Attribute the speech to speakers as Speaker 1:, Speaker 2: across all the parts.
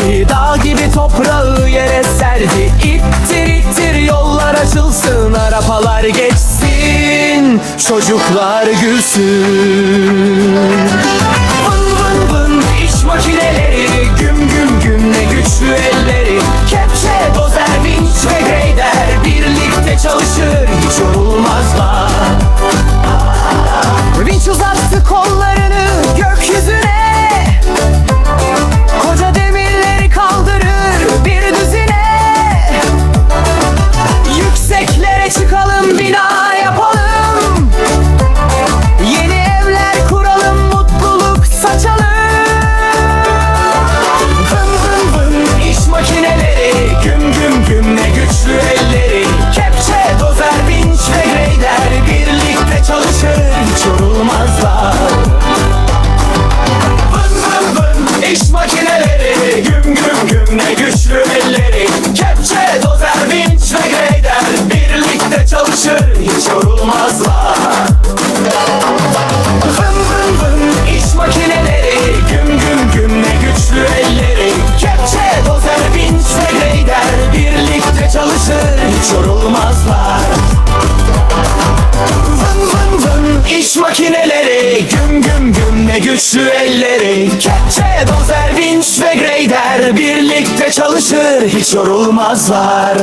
Speaker 1: serdi Dağ gibi toprağı yere serdi. İttir ittir yollar açılsın Arapalar geçsin Çocuklar gülsün. Vın vın vın iş makineleri Güm güm güm ne güçlü elleri. Kepçe, dozer, vinç ve greyder Birlikte çalışır Hiç yorulmaz esirleri Kepçe, dozer, vinç ve greyder Birlikte çalışır hiç yorulmazlar. Vın vın vın iş makineleri. Güm güm güm ne güçlü elleri. Kepçe, dozer, vinç ve greyder Birlikte çalışır hiç yorulmazlar. Vın vın vın iş makineleri. Güm güm güm ne güçlü elleri. Kepçe, Gençler birlikte çalışır hiç yorulmazlar.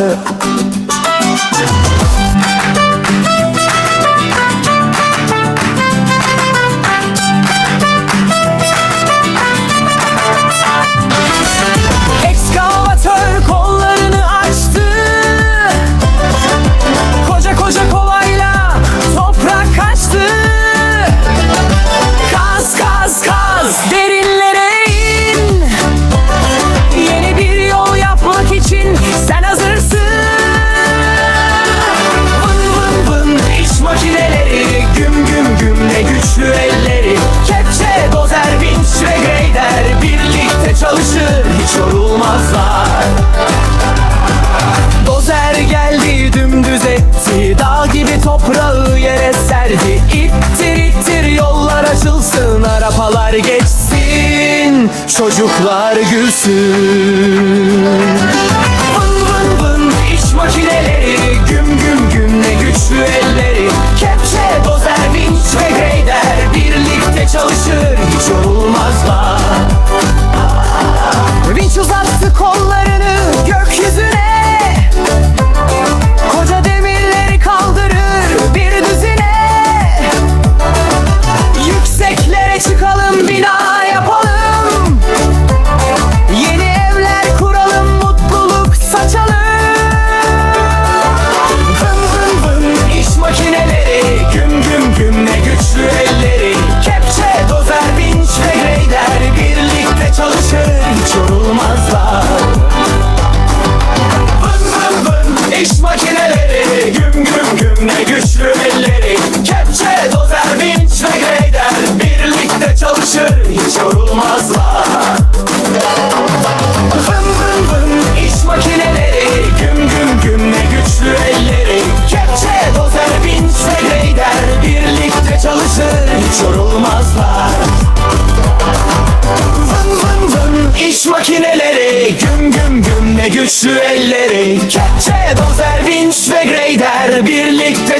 Speaker 1: Şimdi toprağı yere serdi. İttir ittir yollar açılsın Arapalar geçsin Çocuklar gülsün. Vın vın vın iç makineleri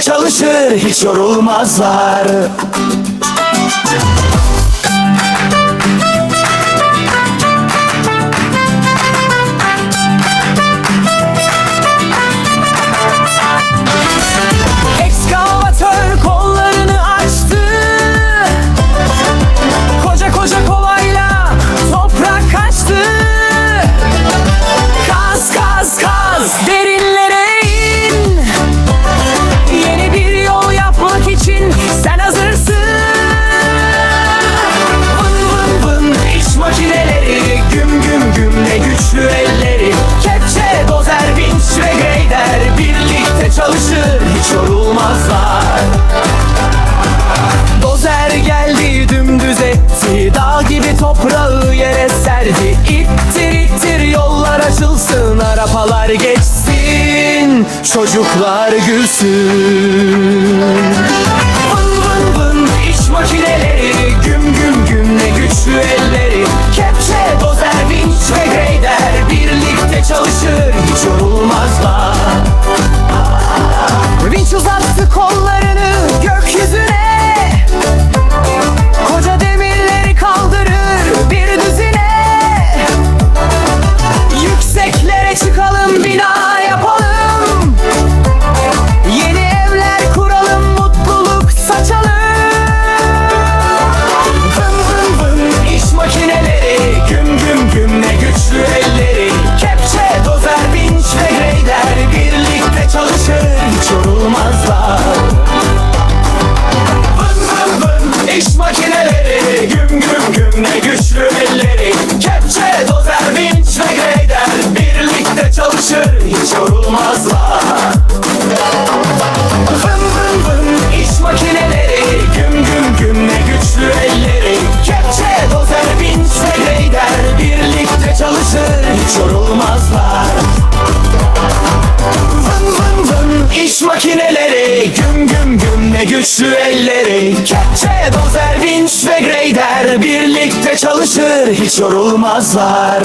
Speaker 1: çalışır hiç yorulmazlar. çocuklar gülsün. Şu elleri Kepçe, dozer, vinç ve grader Birlikte çalışır hiç yorulmazlar.